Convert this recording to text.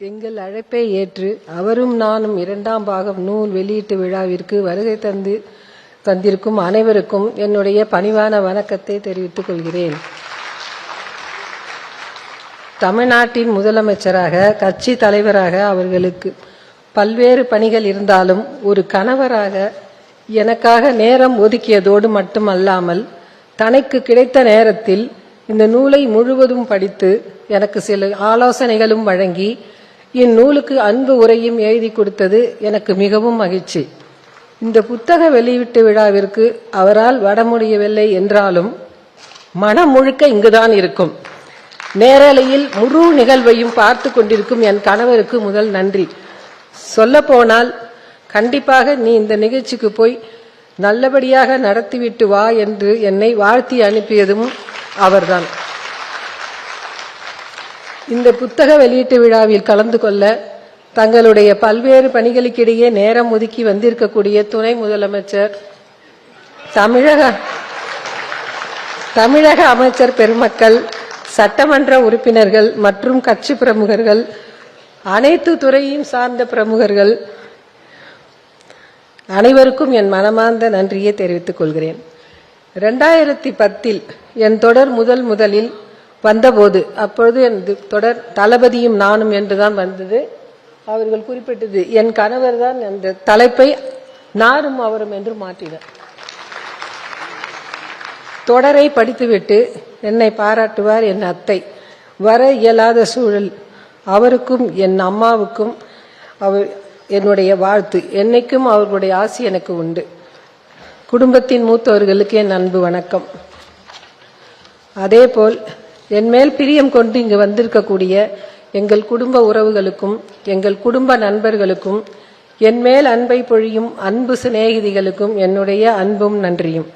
எங்கள் அழைப்பை ஏற்று அவரும் நானும் இரண்டாம் பாகம் நூல் வெளியீட்டு விழாவிற்கு வருகை தந்து தந்திருக்கும் அனைவருக்கும் என்னுடைய பணிவான வணக்கத்தை தெரிவித்துக் கொள்கிறேன். தமிழ்நாட்டின் முதலமைச்சராக கட்சி தலைவராக அவர்களுக்கு பல்வேறு பணிகள் இருந்தாலும் ஒரு கணவராக எனக்காக நேரம் ஒதுக்கியதோடு மட்டுமல்லாமல் தனக்கு கிடைத்த நேரத்தில் இந்த நூலை முழுவதும் படித்து எனக்கு சில ஆலோசனைகளும் வழங்கி இந்நூலுக்கு அன்பு உரையும் எழுதி கொடுத்தது எனக்கு மிகவும் மகிழ்ச்சி. இந்த புத்தக வெளியீட்டு விழாவிற்கு அவரால் வர முடியவில்லை என்றாலும் மனம் முழுக்க இங்குதான் இருக்கும். நேரலையில் முழு நிகழ்வையும் பார்த்து கொண்டிருக்கும் என் கணவருக்கு முதல் நன்றி. சொல்லப்போனால் கண்டிப்பாக நீ இந்த நிகழ்ச்சிக்கு போய் நல்லபடியாக நடத்திவிட்டு வா என்று என்னை வாழ்த்தி அனுப்பியதும் அவர்தான். இந்த புத்தக வெளியீட்டு விழாவில் கலந்து கொள்ள தங்களுடைய பல்வேறு பணிகளுக்கிடையே நேரம் ஒதுக்கி வந்திருக்கக்கூடிய துணை முதலமைச்சர் தமிழக தமிழக அமைச்சர் பெருமக்கள் சட்டமன்ற உறுப்பினர்கள் மற்றும் கட்சி பிரமுகர்கள் அனைத்து துறையும் சார்ந்த பிரமுகர்கள் அனைவருக்கும் என் மனமார்ந்த நன்றியை தெரிவித்துக் கொள்கிறேன். ரெண்டாயிரத்தி பத்தில் என் தொடர் முதல் முதலில் வந்தபோது அப்பொழுது என் தொடர் தளபதியும் நானும் என்றுதான் வந்தது. அவர்கள் குறிப்பிட்டது என் கணவர் தான் அந்த தலைப்பை நானும் அவரும் என்று மாற்றினார். தொடரை படித்துவிட்டு என்னை பாராட்டுவார் என் அத்தை. வர இயலாத சூழல். அவருக்கும் என் அம்மாவுக்கும் அவர் என்னுடைய வாழ்த்து. என்னைக்கும் அவர்களுடைய ஆசி எனக்கு உண்டு. குடும்பத்தின் மூத்தவர்களுக்கு என் அன்பு வணக்கம். அதேபோல் என் மேல் பிரியம் கொண்டு இங்கு வந்திருக்கக்கூடிய எங்கள் குடும்ப உறவுகளுக்கும் எங்கள் குடும்ப நண்பர்களுக்கும் என் மேல் அன்பை பொழியும் அன்பு சிநேகிதிகளுக்கும் என்னுடைய அன்பும் நன்றியும்.